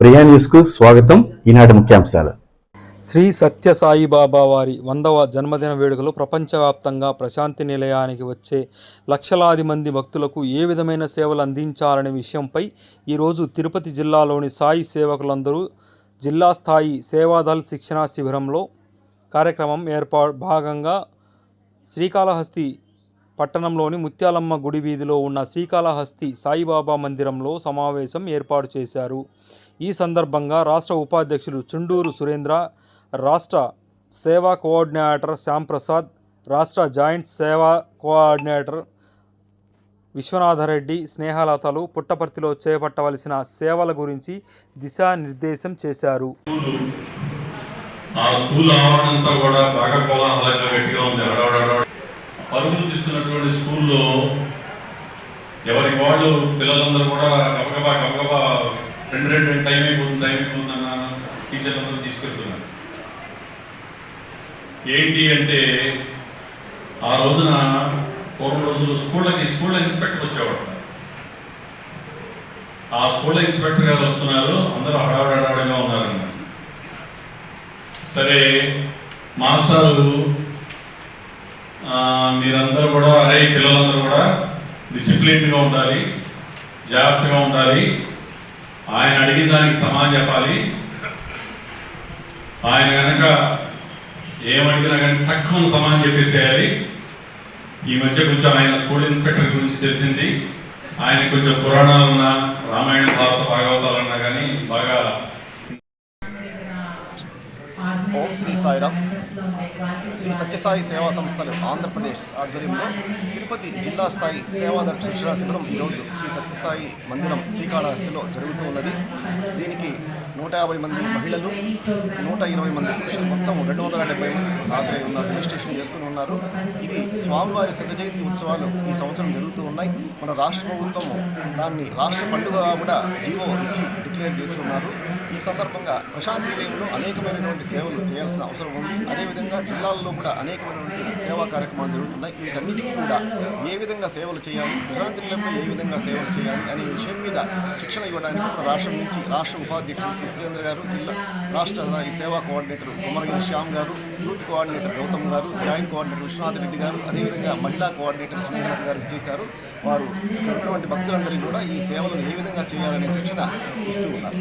ప్రియా స్వాగతం. ఈనాటి ముఖ్యాంశాలు. శ్రీ సత్య సాయిబాబా వారి వందవ జన్మదిన వేడుకలు ప్రపంచవ్యాప్తంగా ప్రశాంతి నిలయానికి వచ్చే లక్షలాది మంది భక్తులకు ఏ విధమైన సేవలు అందించాలనే విషయంపై ఈరోజు తిరుపతి జిల్లాలోని సాయి సేవకులందరూ జిల్లా స్థాయి సేవాదల్ శిక్షణా శిబిరంలో కార్యక్రమం ఏర్పా భాగంగా శ్రీకాళహస్తి పట్టణంలోని ముత్యాలమ్మ గుడి వీధిలో ఉన్న శ్రీకాళహస్తి సాయిబాబా మందిరంలో సమావేశం ఏర్పాటు చేశారు. ఈ సందర్భంగా రాష్ట్ర ఉపాధ్యక్షులు చుండూరు సురేంద్ర రాష్ట్ర సేవా కోఆర్డినేటర్ శ్యాంప్రసాద్ రాష్ట్ర జాయింట్ సేవా కోఆర్డినేటర్ విశ్వనాథరెడ్డి స్నేహలతలు పుట్టపర్తిలో చేపట్టవలసిన సేవల గురించి దిశానిర్దేశం చేశారు. ఆ స్కూల్ ఆవరణ కూడా బాగా కోలాహలంగా గట్టిగా ఉంది. పరుగులు తీస్తున్నటువంటి స్కూల్లో ఎవరి వాళ్ళు పిల్లలందరూ కూడా గబగబా గబగబా రెండు రెండు రెండు టైం అయిపోతుంది టైం అయిపోతుంది అన్న టీచర్లందరూ తీసుకెళ్తున్నారు. ఏంటి అంటే ఆ రోజున పూర్వం రోజులు స్కూళ్ళకి స్కూల్ ఇన్స్పెక్టర్ వచ్చేవాడు ఆ స్కూల్ ఇన్స్పెక్టర్ గారు వస్తున్నారు అందరూ హడావడి హడావడిగా ఉన్నారన్నారు సరే మాస్టారు మీరందరూ కూడా అరే పిల్లలందరూ కూడా డిసిప్లిన్గా ఉండాలి జాగ్రత్తగా ఉండాలి. ఆయన అడిగిన దానికి సమాధానం చెప్పాలి. ఆయన కనుక ఏమడిగినా కానీ తక్కువ సమాధానం చెప్పేసేయాలి. ఈ మధ్య కొంచెం ఆయన స్కూల్ ఇన్స్పెక్టర్ గురించి తెలిసింది. ఆయన కొంచెం పురాణాలన్నా రామాయణ భారత భాగవతాలన్నా కానీ బాగా ఓం శ్రీ సాయిరామ్ శ్రీ సత్యసాయి సేవా సంస్థలు ఆంధ్రప్రదేశ్ ఆధ్వర్యంలో తిరుపతి జిల్లా స్థాయి సేవాదళ శిక్షణ శిబిరం ఈరోజు శ్రీ సత్యసాయి మందిరం శ్రీకాళహస్తిలో జరుగుతూ ఉన్నది. దీనికి నూట యాభై మంది మహిళలు నూట ఇరవై మంది పురుషులు మొత్తం రెండు వందల డెబ్బై మంది హాజరై ఉన్నారు. రిజిస్ట్రేషన్ చేసుకుని ఉన్నారు. ఇది స్వామివారి శత జయంతి ఉత్సవాలు ఈ సంవత్సరం జరుగుతూ ఉన్నాయి. మన రాష్ట్ర ప్రభుత్వం దాన్ని రాష్ట్ర పండుగ కూడా జీవో ఇచ్చి డిక్లేర్ చేసి ఉన్నారు. ఈ సందర్భంగా ప్రశాంతి నిలయంలో అనేకమైనటువంటి సేవలు చేయాల్సిన అవసరం ఉంది. అదేవిధంగా జిల్లాల్లో కూడా అనేకమైనటువంటి సేవా కార్యక్రమాలు జరుగుతున్నాయి. వీటన్నిటికీ కూడా ఏ విధంగా సేవలు చేయాలి ప్రశాంతి ఏ విధంగా సేవలు చేయాలి అనే విషయం మీద శిక్షణ ఇవ్వడానికి రాష్ట్రం నుంచి రాష్ట్ర ఉపాధ్యక్షుడు శ్రీ సురేంద్ర గారు జిల్లా రాష్ట్ర సేవా కోఆర్డినేటర్ కుమరగిరి శ్యామ్ గారు యూత్ కోఆర్డినేటర్ గౌతమ్ గారు జాయింట్ కోఆర్డినేటర్ విశ్వనాథ్ రెడ్డి గారు అదేవిధంగా మహిళా కోఆర్డినేటర్ స్నేహలత గారు ఇచ్చేశారు వారు ఇక్కడ ఉన్నటువంటి భక్తులందరికీ కూడా ఈ సేవలను ఏ విధంగా చేయాలనే శిక్షణ ఇస్తూ ఉన్నారు.